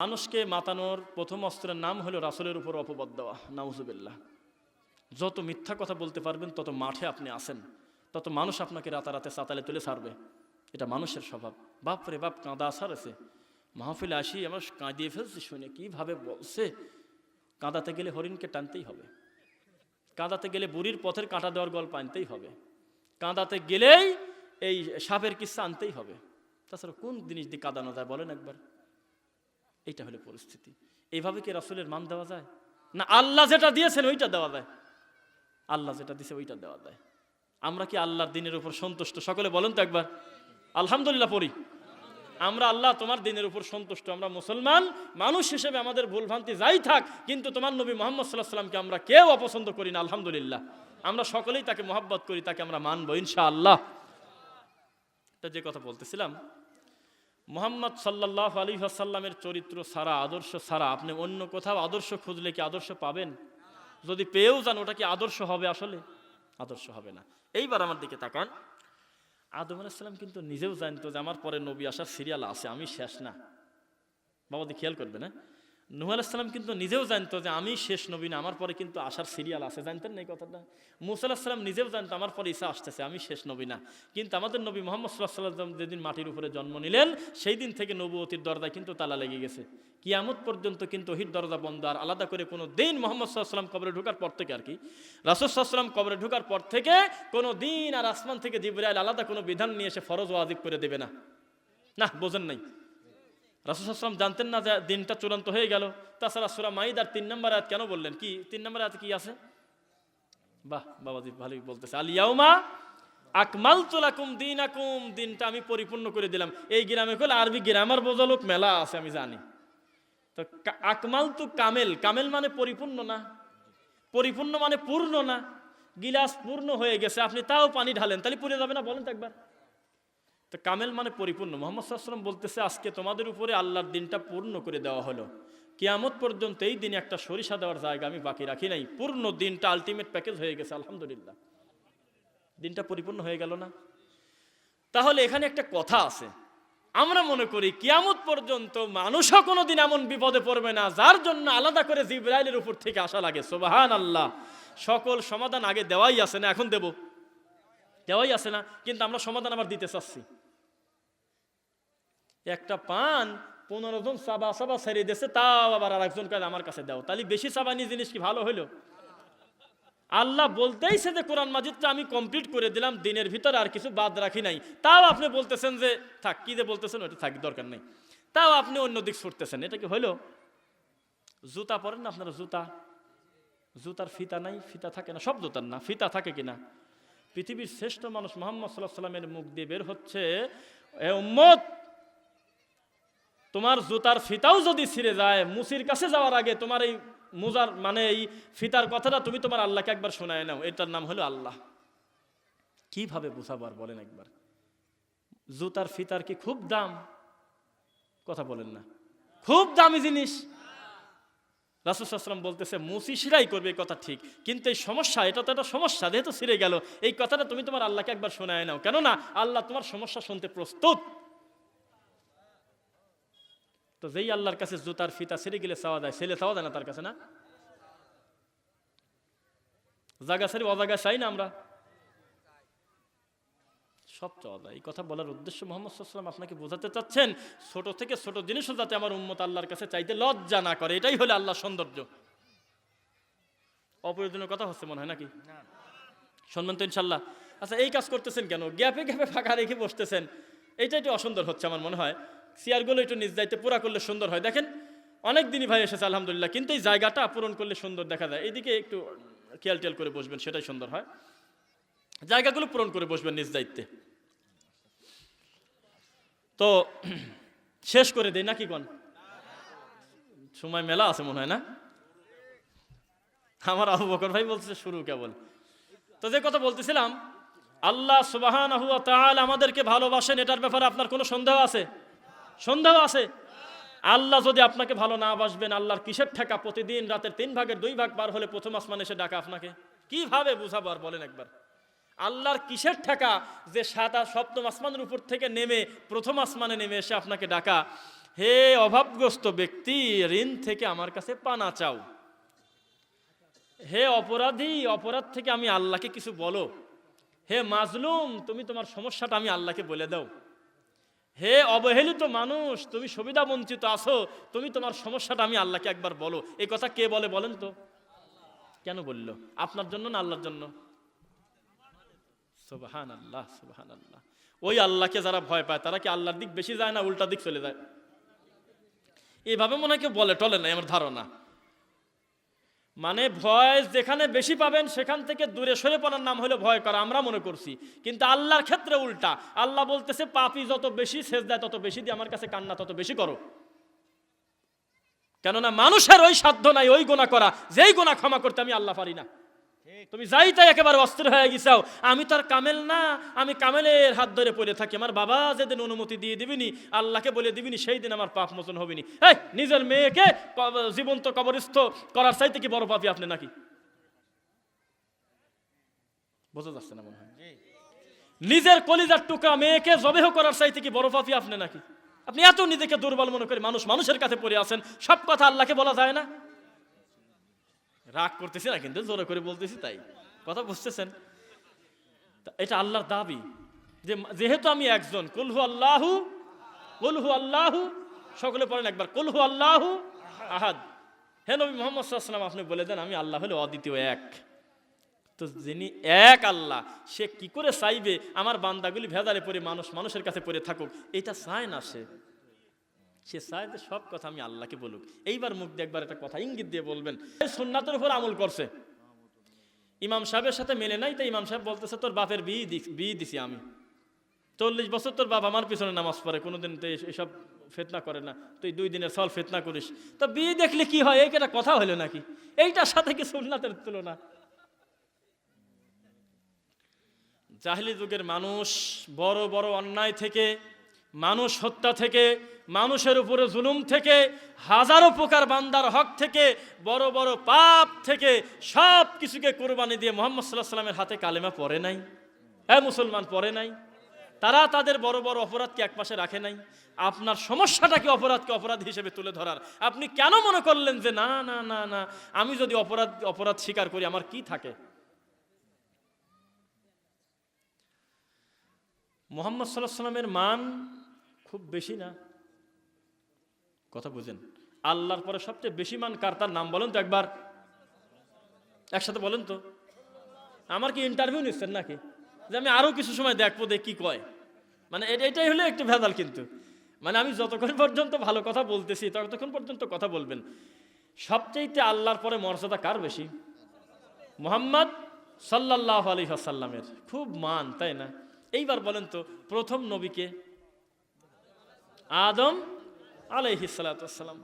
মানুষকে মাতানোর প্রথম অস্ত্রের নাম হলো রাসুলের উপর অপবাদ দেওয়া, নাউজুবিল্লাহ। যত মিথ্যা কথা বলতে পারবেন, তত মাঠে আপনি আসেন তত মানুষ আপনাকে রাতারাতে সাতালে তুলে ছাড়বে। এটা মানুষের স্বভাব। বাপ রে বাপ, কাঁদা আসার আছে। মাহফিলে আসি, আমার কাঁদিয়ে ফেলছি শুনে। কীভাবে বলছে? কাঁদাতে গেলে হরিণকে টানতেই হবে। কাঁদাতে গেলে বুড়ির পথের কাঁটা দেওয়ার গল্প আনতেই হবে। কাঁদাতে গেলেই এই সাপের কিস্সা আনতেই হবে। তাছাড়া কোন জিনিস দিয়ে কাঁদানো যায় বলেন একবার। এইটা হলো পরিস্থিতি। এইভাবে কি রাসুলের মান দেওয়া যায়? না আল্লাহ যেটা দিয়েছেন, ওইটা দেওয়া যায়। আল্লাহ যেটা দিয়েছে, ওইটা দেওয়া যায়। আমরা কি আল্লাহর দিনের উপর সন্তুষ্ট? সকলে বলেন তো একবার। আলহামদুলিল্লাহ পড়ি। আমরা আল্লাহ তোমার দিনের উপর সন্তুষ্ট। আমরা মুসলমান, মানুষ হিসেবে আমাদের ভুলভ্রান্তি যাই থাক, কিন্তু তোমার নবী মোহাম্মদ সাল্লাহ সাল্লামকে আমরা কেউ অপছন্দ করি না, আলহামদুলিল্লাহ। আমরা সকলেই তাকে মোহাব্বত করি, তাকে আমরা মানবো ইনশা আল্লাহ তা যে কথা বলতেছিলাম মোহাম্মদ সাল্লাহ আলী আসাল্লামের চরিত্র সারা, আদর্শ সারা। আপনি অন্য কোথাও আদর্শ খুঁজলে কি আদর্শ পাবেন? যদি পেয়েও যান, ওটা কি আদর্শ হবে আসলে? আদর্শ হবে না। এইবার আমার দিকে তাকান। আদম আলাইসাল্লাম কিন্তু নিজেও জানতো যে আমার পরে নবী আসার সিরিয়াল আছে, আমি শেষ না। বাবাদি খেয়াল করবে না? নুহ আলাইসাল্লাম কিন্তু নিজেও জানতো যে আমি শেষ নবী আমার পরে কিন্তু আসার সিরিয়াল আছে, জানতেন না এই কথাটা? মুসা আলাহিসাল্লাম নিজেও জানতো, আমার পরে ঈসা আসতেছে, আমি শেষ নবী না। কিন্তু আমাদের নবী মোহাম্মদ সাল্লাহ সাল্লাম যেদিন মাটির উপরে জন্ম নিলেন, সেই দিন থেকে নবুয়তির দরজায় কিন্তু তালা লেগে গেছে। কিয়ামত পর্যন্ত কিন্তু ওহির দরজা বন্ধ, আর আলাদা করে কোনো দিন মোহাম্মদ সাল্লাম কবরে ঢোকার পর থেকে আর কি, রাসুল সাল্লাম কবরে ঢোকার পর থেকে কোনো দিন আর আসমান থেকে জিব্রাইল আলাদা কোনো বিধান নিয়ে এসে ফরজ ওয়াজিব করে দেবে না। না, বোঝেন নাই। রাসুসাল্লাম জানতেন না যে দিনটা চূড়ান্ত হয়ে গেল। তাছাড়া সুরা মাইদার তিন নম্বর আয়াত কেন বললেন? কি, তিন নম্বর আয়াত কি আছে? বাহ, বাবাজি ভালোই বলতেছে। আলিয়াউমা আকমাল তুলাকুম দিন আকুম দিনটা আমি পরিপূর্ণ করে দিলাম। এই গ্রামে কল আরবি গ্রামার বোঝা লোক, মেলা আছে, আমি জানি। তো আকমাল তু কামেল কামেল মানে পরিপূর্ণ না। পরিপূর্ণ মানে পূর্ণ না। গিলাস পূর্ণ হয়ে গেছে, আপনি তাও পানি ঢালেন। তাহলে পুড়ে যাবে না, বলেন তো একবার। তো কামেল মানে পরিপূর্ণ। মোহাম্মদ সাল্লাম বলতেছে, আজকে তোমাদের উপরে আল্লাহর দিনটা পূর্ণ করে দেওয়া হলো। কিয়ামত পর্যন্ত এই দিনে একটা সরিষা দেওয়ার জায়গা আমি বাকি রাখি নাই। পূর্ণ দিনটা আলটিমেট প্যাকেজ হয়ে গেছে, আলহামদুলিল্লাহ। দিনটা পরিপূর্ণ হয়ে গেল না? তাহলে এখানে একটা কথা আছে। আমরা মনে করি, কিয়ামত পর্যন্ত মানুষও কোনোদিন এমন বিপদে পড়বে না, যার জন্য আলাদা করে জিব্রাইলের উপর থেকে আসা লাগে। সোবাহান আল্লাহ সকল সমাধান আগে দেওয়াই আছে না, এখন দেব। দেওয়াই আছে না, কিন্তু আমরা সমাধান আবার দিতে চাচ্ছি। একটা পান পনেরো জন সাবা সাবা ছেড়ে দিয়েছে, তাও আবার আর একজন কাজ আমার কাছে দাও। তাহলে বেশি সাবানি জিনিস কি ভালো হইল? আল্লাহ বলতেইছে যে কোরআন মাজিদটা আমি কমপ্লিট করে দিলাম, দিনের ভিতরে আর কিছু বাদ রাখি নাই। তাও আপনি বলতেছেন যে, থাক, কি যে বলতেছেন ওটা থাক, দরকার নেই। তাও আপনি অন্য দিক ছুটতেছেন, এটা কি হইল? জুতা পরেন না আপনারা, জুতা? জুতার ফিতা নাই, ফিতা থাকে না, সব জুতার না, ফিতা থাকে কিনা? পৃথিবীর শ্রেষ্ঠ মানুষ মোহাম্মদ সাল্লাহ সাল্লামের মুখ দিয়ে বের হচ্ছে, এ উম্মত, তোমার জুতার ফিতাও যদি ছিঁড়ে যায়, মুসির কাছে যাওয়ার আগে তোমার এই মুজার মানে এই ফিতার কথাটা তুমি তোমার আল্লাহকে একবার শোনায় নাও। এটার নাম হলো আল্লাহ। কীভাবে বুঝাবার বলেন একবার? জুতার ফিতার কি খুব দাম? কথা বলেন না। খুব দামি জিনিস। রাসুসাল্লাম বলতেছে, মুসি সিরাই করবে, এই কথা ঠিক। কিন্তু এই সমস্যা, এটা তো একটা সমস্যা, যেহেতু সিরে গেল। এই কথাটা তুমি তোমার আল্লাহকে একবার শোনায় নাও। কেননা, আল্লাহ তোমার সমস্যা শুনতে প্রস্তুত। তো যেই আল্লাহর কাছে জুতার ফিতা, সেরে গেলে চাওয়া যায় ছেলে চাওয়া যায় না তার কাছে না? জাগা সারি অজাগা চাই না আমরা। সব চাওয়া যায় এই কথা বলার উদ্দেশ্য মোহাম্মদ সাল্লাম আপনাকে বোঝাতে চাচ্ছেন ছোট থেকে ছোট জিনিসও যাতে আমার উম্মত আল্লাহর কাছে চাইতে লজ্জা না করে। এটাই হলো আল্লাহ সৌন্দর্য। অপ্রয়োজনীয় কথা হচ্ছে মনে হয় নাকি? শুনবেন তো ইনশাল্লাহ আচ্ছা এই কাজ করতেছেন কেন? গ্যাপে গ্যাপে ফাঁকা রেখে বসতেছেন। এইটা একটু অসুন্দর হচ্ছে আমার মনে হয়। চেয়ারগুলো একটু নিজ দায়িত্বে পুরা করলে সুন্দর হয়। দেখেন অনেক দিনই ভাই এসেছে আলহামদুলিল্লাহ। কিন্তু এই জায়গাটা পূরণ করলে সুন্দর দেখা যায়। এদিকে একটু খেয়াল টেয়াল করে বসবেন সেটাই সুন্দর হয়। জায়গাগুলো পূরণ করে বসবেন নিজ দায়িত্বে তো শেষ করে দেই, নাকি কোন? সময় মেলা আছে মনে হয়, না? আমার আবু বকর ভাই বলছে শুরু কেবল। তো যে কথা বলতেছিলাম, আল্লাহ সুবাহান আমাদেরকে ভালোবাসেন, এটার ব্যাপারে আপনার কোনো সন্দেহ আছে? সন্দেহ আছে? আল্লাহ যদি আপনাকে ভালো না বাসবেন, আল্লাহর কিসের ঠেকা? প্রতিদিন রাতের তিন ভাগের দুই ভাগ পার হলে প্রথম আসমান এসে ডাকা আপনাকে। কীভাবে বুঝাবো আর বলেন একবার? আল্লাহর কিসের ঠেকা যে সাত সপ্তম আসমানের উপর থেকে নেমে প্রথম আসমানে নেমে এসে আপনাকে ডাকা? হে অভাবগ্রস্ত ব্যক্তি, ঋণ থেকে আমার কাছে পানা চাও। হে অপরাধী, অপরাধ থেকে আমি আল্লাহকে কিছু বলো। হে মাজলুম, তুমি তোমার সমস্যাটা আমি আল্লাহকে বলে দাও। হে অবহেলিত মানুষ, তুমি সুবিধা বঞ্চিত আছো, তুমি তোমার সমস্যাটা আমি আল্লাহকে একবার বলো। এই কথা কে বলে বলেন তো? কেন বলল? আপনার জন্য না আল্লাহর জন্য? আল্লাহ আল্লাহ ওই আল্লাহকে যারা ভয় পায়, তারা কি আল্লাহর দিক বেশি যায় না উল্টা দিক চলে যায়? এইভাবে মনে হয় কেউ বলে, টলে নাই আমার ধারণা। মানে ভয় যেখানে বেশি পাবেন, সেখান থেকে দূরে সরে পড়ার নাম হলো ভয় করা, আমরা মনে করছি। কিন্তু আল্লাহর ক্ষেত্রে উল্টা। আল্লাহ বলতেছে, পাপি যত বেশি সেজদায় তত বেশি দিয়ে আমার কাছে কান্না, তত বেশি করো। কেননা মানুষের ওই সাধ্য নাই, ওই গোনা করা। যেই গোনা ক্ষমা করতে আমি আল্লাহ পারি না। তুমি যাই তাই একেবারে অস্থির হয়ে গেছাও। আমি তো আর কামেল না, আমি কামেলের হাত ধরে পড়ে থাকি। আমার বাবা যেদিন অনুমতি দিয়ে দিবিনি, আল্লাহকে বলে দিবিনি সেই দিন আমার পাপ মোচন হবিনি। এই, নিজের মেয়েকে জীবন্ত কবরস্থ করার চাইতে কি বড় পাপি আপনি নাকি? বোঝা যাচ্ছে না মনে হয়। নিজের কলিজার টুকা মেয়েকে জবেহ করার চাইতে কি বড় পাপি আপনি নাকি? আপনি এত নিজেকে দুর্বল মনে করে মানুষ, মানুষের কাছে পড়ে আছেন, সব কথা আল্লাহকে বলা যায় না। রাগ করতেছি না, কিন্তু জোরে করে বলতেছি তাই। কথা বুঝতেছেন? এটা আল্লাহর দাবি। যে যেহেতু আমি একজন কুলহু আল্লাহু কলহু আল্লাহু, সকলে পড়েন একবার কুলহু আল্লাহু আহাদ। হে নবী মোহাম্মদ সাল্লাম আপনি বলে দেন, আমি আল্লাহ হলে অদ্বিতীয় এক। তো যিনি এক আল্লাহ, সে কি করে চাইবে? আমার বান্দাগুলি ভেজালে পড়ে, মানুষ মানুষের কাছে পড়ে থাকুক, এটা চায় না সে। সে চায় যে সব কথা আমি আল্লাহকে বলুক। এইবার মুখ দিয়ে একবার একটা কথা ইঙ্গিত দিয়ে বলবেন সুন্নাতের উপর আমল করছে। ইমাম সাহেবের সাথে মেলে নাই, তাই ইমাম সাহেব বলতেছে, তোর বাপের বিয়ে বিয়ে দিছি আমি। চল্লিশ বছর তোর বাবা আমার পিছনে নামাজ পড়ে, কোনোদিন তো এসব ফেতনা করে না। তুই দুই দিনের সল ফেতনা করিস। তো বিয়ে দেখলে কি হয়? এই একটা কথা হলো নাকি? এইটার সাথে কি সুন্নাতের তুলনা? জাহিলি যুগের মানুষ বড় বড় অন্যায় থেকে মানুষ হত্যা থেকে, মানুষের উপরে জুলুম থেকে, হাজারো প্রকার বান্দার হক থেকে, বড় বড় পাপ থেকে, সব কিছুকে কোরবানি দিয়ে মোহাম্মদ সাল্লাহ সাল্লামের হাতে কালেমা পড়ে নাই। হ্যাঁ মুসলমান, পড়ে নাই। তারা তাদের বড় বড় অপরাধকে একপাশে রাখে নাই। আপনার সমস্যাটাকে অপরাধকে অপরাধ হিসেবে তুলে ধরার। আপনি কেন মনে করলেন যে, না না না না, আমি যদি অপরাধ অপরাধ স্বীকার করি, আমার কি থাকে? মোহাম্মদ সাল্লাহ সাল্লামের মান খুব বেশি না। কথা বুঝেন। আল্লাহর পরে সবচেয়ে বেশি মান কার? তার নাম বলেন তো একবার। একসাথে বলেন তো। আমার কি ইন্টারভিউ নিচ্ছেন নাকি? যে আমি আরও কিছু সময় দেখব, দেখ কি কয়। মানে এটাই হলো একটু ভেজাল কিন্তু। মানে আমি যতক্ষণ পর্যন্ত ভালো কথা বলতেছি, ততক্ষণ পর্যন্ত কথা বলবেন। সবচাইতে আল্লাহর পরে মর্যাদা কার বেশি? মোহাম্মদ সাল্লাহ আলী আসাল্লামের খুব মান, তাই না? এইবার বলেন তো, প্রথম নবীকে আদম আলাইহি সালাতাম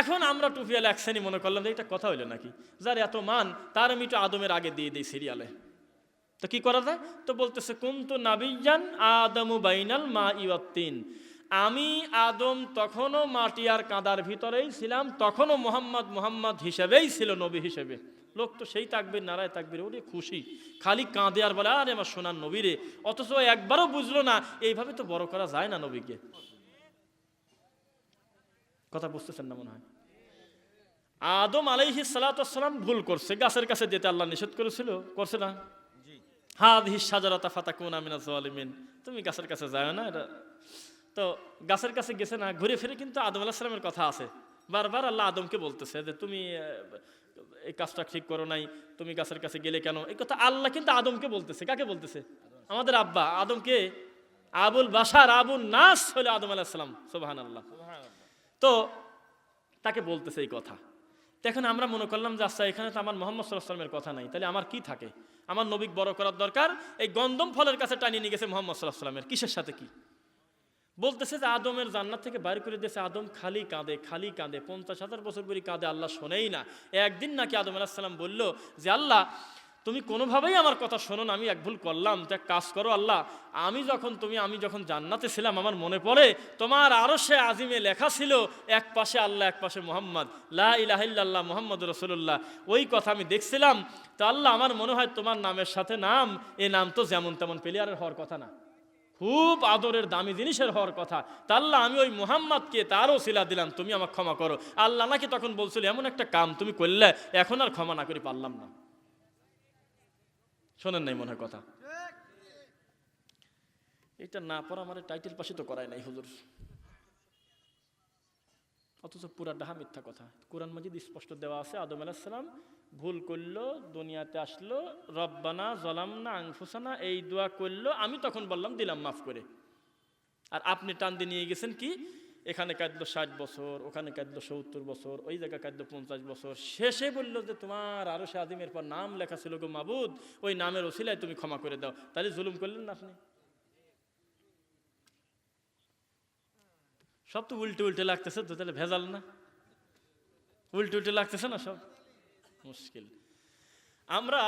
এখন আমরা টুপিয়াল এক শ্রেণি মনে করলাম যে এটা কথা হইল নাকি? যার এত মান, তার আমি একটু আদমের আগে দিয়ে দিই সিরিয়ালে। তো কি করা যায়? তো বলতেছে, কুন্তু নাবিজান আদমু বাইনাল মা ইয়ত্তিন আমি আদম তখনও মাটি আর কাদার ভিতরেই ছিলাম, তখনও মোহাম্মদ মোহাম্মদ হিসেবেই ছিল, নবী হিসেবে। লোক তো সেই তাকবির, নারায় তাকবির, ওরে খুশি। খালি কাঁদে আর বলে, আরে আমার সোনার নবীরে অথচ একবারও বুঝলো না, এইভাবে তো বড় করা যায় না নবীকে। কথা বুঝতেছেন না মনে হয়। আদম আলাইহি সালাতাম ভুল করছে গাছের কাছে যেতে আল্লাহ নিষেধ করেছিল করছে না? হাদ হি সাজারাতা ফাতাকুন আমিনা জালিমিন তুমি গাছের কাছে যাও না এটা তো গাছের কাছে গেছে না ঘুরে ফিরে কিন্তু আদম আলাহ সালামের কথা আছে। বারবার আল্লাহ আদমকে বলতেছে যে তুমি এই কাজটা ঠিক করো নাই তুমি গাছের কাছে গেলে কেন? এই কথা আল্লাহ কিন্তু আদমকে বলতেছে। কাকে বলতেছে? আমাদের আব্বা। আদমকে আবুল বাসার আবুল নাস হলো আদম আলাহ সালাম। সোবাহান আল্লাহ তো তাকে বলতেছে এই কথা। এখন আমরা মনে করলাম যে আচ্ছা এখানে তো আমার মোহাম্মদ সাল্লামের কথা নাই, তাহলে আমার কি থাকে? আমার নবিক বড় করার দরকার? এই গন্দম ফলের কাছে টানিয়ে নিয়ে গেছে মোহাম্মদ সাল্লাহ সাল্লামের কিসের সাথে কি? বলতেছে যে, আদমের জান্নাত থেকে বাইর করে দিয়েছে। আদম খালি কাঁদে খালি কাঁদে, পঞ্চাশ হাজার বছর পরে কাঁদে, আল্লাহ শোনেই না। একদিন নাকি আদম আলাহিসাল্লাম বলল যে, আল্লাহ তুমি কোনোভাবেই আমার কথা শোনো না, আমি এক ভুল করলাম। তো এক কাজ করো আল্লাহ, আমি যখন, তুমি, আমি যখন জান্নাতে ছিলাম, আমার মনে পড়ে, তোমার আরও সে আজিমে লেখা ছিল, এক পাশে আল্লাহ, এক পাশে মোহাম্মদ। লা ইলাহিল্লাহ মোহাম্মদ রসুল্লাহ ওই কথা আমি দেখছিলাম, তো আল্লাহ, আমার মনে হয় তোমার নামের সাথে নাম, এ নাম তো যেমন তেমন প্লেয়ারের হওয়ার কথা না। খুব আদরের, দামি জিনিসের হওয়ার কথা। তা আল্লাহ, আমি ওই মুহাম্মাদকে তারও শিলা দিলাম, তুমি আমাকে ক্ষমা করো। আল্লাহ নাকি তখন বলছিল, এমন একটা কাম তুমি করলে, এখন আর ক্ষমা না করে পারলাম না। শোনেন নাই মনে হয় কথা। এটা না পর আমার টাইটেল পাশে তো করায় নাই হুজুর। অথচ পুরা ডাহা মিথ্যা কথা। কোরআন মাজিদ স্পষ্ট দেওয়া আছে, আদম আলাহিসাল্লাম ভুল করল, দুনিয়াতে আসলো, রব্বানা জলামনা আংফুসানা এই দোয়া করল, আমি তখন বললাম দিলাম মাফ করে। আর আপনি টান দিয়ে নিয়ে গেছেন কি? এখানে কাঁদলো ষাট বছর, ওখানে কাঁদলো সত্তর বছর, ওই জায়গায় কাঁদলো পঞ্চাশ বছর। শেষে বলল যে, তোমার আরও সে আদিমের পর নাম লেখা ছিল গো মাবুদ, ওই নামের ওসিলায় তুমি ক্ষমা করে দাও। তাহলে জুলুম করলেন না আপনি? সব তো উল্টে উল্টে লাগতেছে তো, তাহলে ভেজাল না। উল্টে উল্টে লাগতেছে না সব? মুশকিল। আমরা,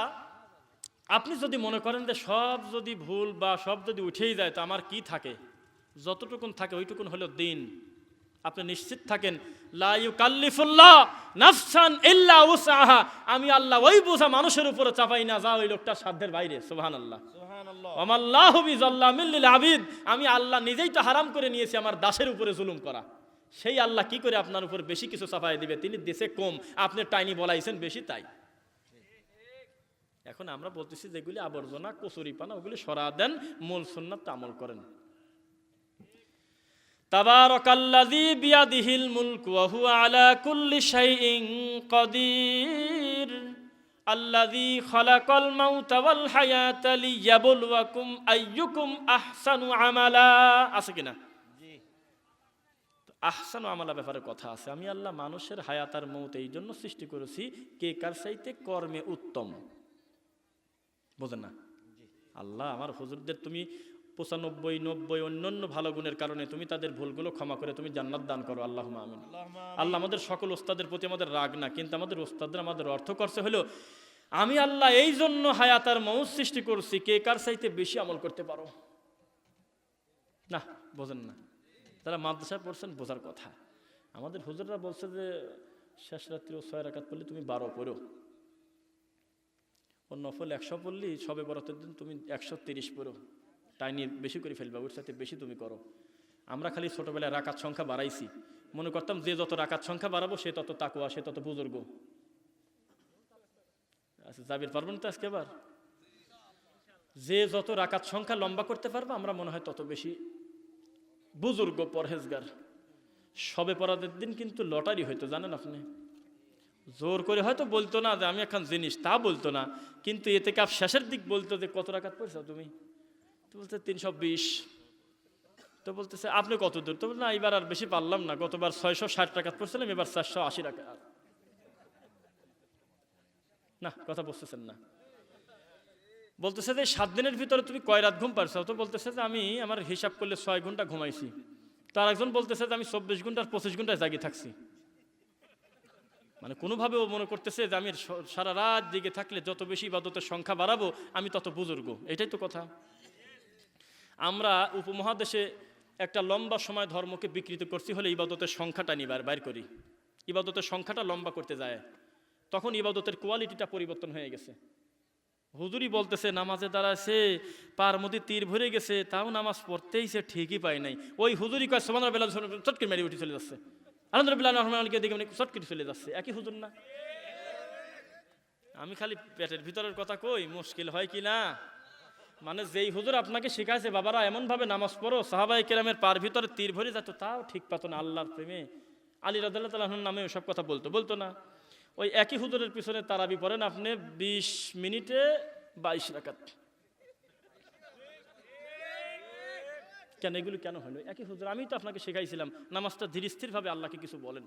আপনি যদি মনে করেন যে, সব যদি ভুল বা সব যদি উঠেই যায়, তো আমার কি থাকে? যতটুকুন থাকে, ওইটুকুন হলো দিন। আপনি নিশ্চিত থাকেন লা ইউকাল্লিফুল্লাহ নাফসান ইল্লা উসাহা আমি আল্লাহ ওই বোঝা মানুষের উপরে চাপাই না যা ওই লোকটা সাধ্যের বাইরে সুবহানাল্লাহ। আমাল্লাহ বিজাল্লামিল আবিদ আমি আল্লাহ নিজেই তো হারাম করে নিয়েছি আমার দাসের উপরে জুলুম করা। সেই আল্লাহ কি করে আপনার উপর বেশি কিছু চাপাই দিবে? তিনি দেশে কম আপনি টাইনি বলাইছেন বেশি তাই। এখন আমরা বলতেছি যেগুলি আবর্জনা কচুরি পানা ওগুলি সরা দেন মূল সুন্নাত আমল করেন। তাবারাকাল্লাযী বিয়াদিহিল মুলকু ওয়া হুয়া আলা কুল্লি শাইইন কাদির। আল্লাযী খালাকাল মাউতা ওয়াল হায়াতা লিয়াবলুয়াকুম আইয়ুকুম আহসানু আমালা। আছে কিনা তো আহসানু আমালা ব্যাপারে কথা আছে। আমি আল্লাহ মানুষের হায়াত আর মৌত এই জন্য সৃষ্টি করেছি কে কার চাইতে কর্মে উত্তম। বোঝেন না? আল্লাহ আমার হুজুরদের তুমি পঁচানব্বই নব্বই অন্যান্য ভালো গুণের কারণে তুমি তাদের ভুলগুলো ক্ষমা করে তুমি জান্নাত দান করো আল্লাহ আমিন। আল্লাহ আমাদের সকল ওস্তাদের প্রতি আমাদের রাগ না কিন্তু আমাদের ওস্তাদরা আমাদের অর্থ করছে হলো আমি আল্লাহ এই জন্য হায়াতার মৌ সৃষ্টি করছি কে কার চাইতে বেশি আমল করতে পারো? না বোঝেন না। তারা মাদ্রাসায় পড়ছেন বোঝার কথা। আমাদের হুজুররা বলছে যে শেষ রাত্রি ও ছয় রাকাত পড়লে তুমি বারো পড়ো। ও নফল একশো পড়লি সবে বরাতের দিন তুমি একশো তিরিশ পড়ো। টাইনি বেশি করে ফেলবা, ওর সাথে বেশি তুমি করো। আমরা খালি ছোটবেলায় রাকাত সংখ্যা বাড়াইছি। মনে করতাম যে যত রাকাত সংখ্যা বাড়াবো, সে তত তাকুয়া সে তত বুজুর্গ। আচ্ছা জাবির পারবেন তো আজকে এবার যে যত রাকাত সংখ্যা লম্বা করতে পারবে, আমরা মনে হয় তত বেশি বুজুর্গ, পরহেজগার। সবে পরাদের দিন কিন্তু লটারি হইতো, জানেন আপনি? জোর করে হয়তো বলতো না যে আমি এখন জিনিস তা বলতো না, কিন্তু এতে কাপ শেষের দিক বলতো যে কত রাকাত পড়ছো তুমি? তো তিনশো বিশ। তো বলতেছে, আপনি কত দূর? তো না, এবার আর বেশি পারলাম না। গতবার ছয়শো ষাট টাকা পড়ছিলাম, এবার চারশো আশি টাকা। না, কথা বুঝতেছেন না। বলতেছে যে, সাত দিনের ভিতরে তুমি কয় রাত ঘুম পারছ? তো বলতেছে যে, আমি আমার হিসাব করলে ছয় ঘণ্টা ঘুমাইছি। তার একজন বলতেছে যে, আমি চব্বিশ ঘণ্টা আর পঁচিশ ঘন্টায় জাগিয়ে থাকছি। মানে কোনোভাবে ও মনে করতেছে যে, আমি সারা রাত জেগে থাকলে যত বেশি ইবাদতের সংখ্যা বাড়াবো, আমি তত বুজুর্গ। এটাই তো কথা। আমরা উপমহাদেশে একটা লম্বা সময় ধর্মকে বিকৃত করছি, হলে ইবাদতের সংখ্যাটা নিবার বাইর করি। ইবাদতের সংখ্যাটা লম্বা করতে যায়। তখন ইবাদতের কোয়ালিটিটা পরিবর্তন হয়ে গেছে। হুজুরি বলতেছে, নামাজে দাঁড়াছে পার মধ্যে তীর ভরে গেছে, তাও নামাজ পড়তেই সে ঠিকই পায় নাই। ওই হুজুরি কয় সমানের বেলা চটকে মেরে উঠে চলে যাচ্ছে। আলহামদুলিল্লাহ রহমানকে দেখে মানে চটকে চলে যাচ্ছে। একই হুজুর না? আমি খালি পেটের ভিতরের কথা কই, মুশকিল হয় কি না? মানে যেই হুজুর আপনাকে শেখাইছে, বাবারা, এমনভাবে নামাজ পড়ো সাহাবাই কেরামের পার ভিতরে তীর ভরে যেত তাও ঠিক পাতো না, আল্লাহর প্রেমে। আলী রাদাল্লাহ তালাহর নামে ওসব কথা বলতো বলতো না। ওই একই হুজুরের পিছনে তারাবি পড়েন আপনি, বিশ মিনিটে বাইশ রাকাত। কেন, এগুলো কেন হলো? একই হুজুর আমি তো আপনাকে শেখাইছিলাম, নামাজটা ধীর স্থিরভাবে আল্লাহকে কিছু বলেন।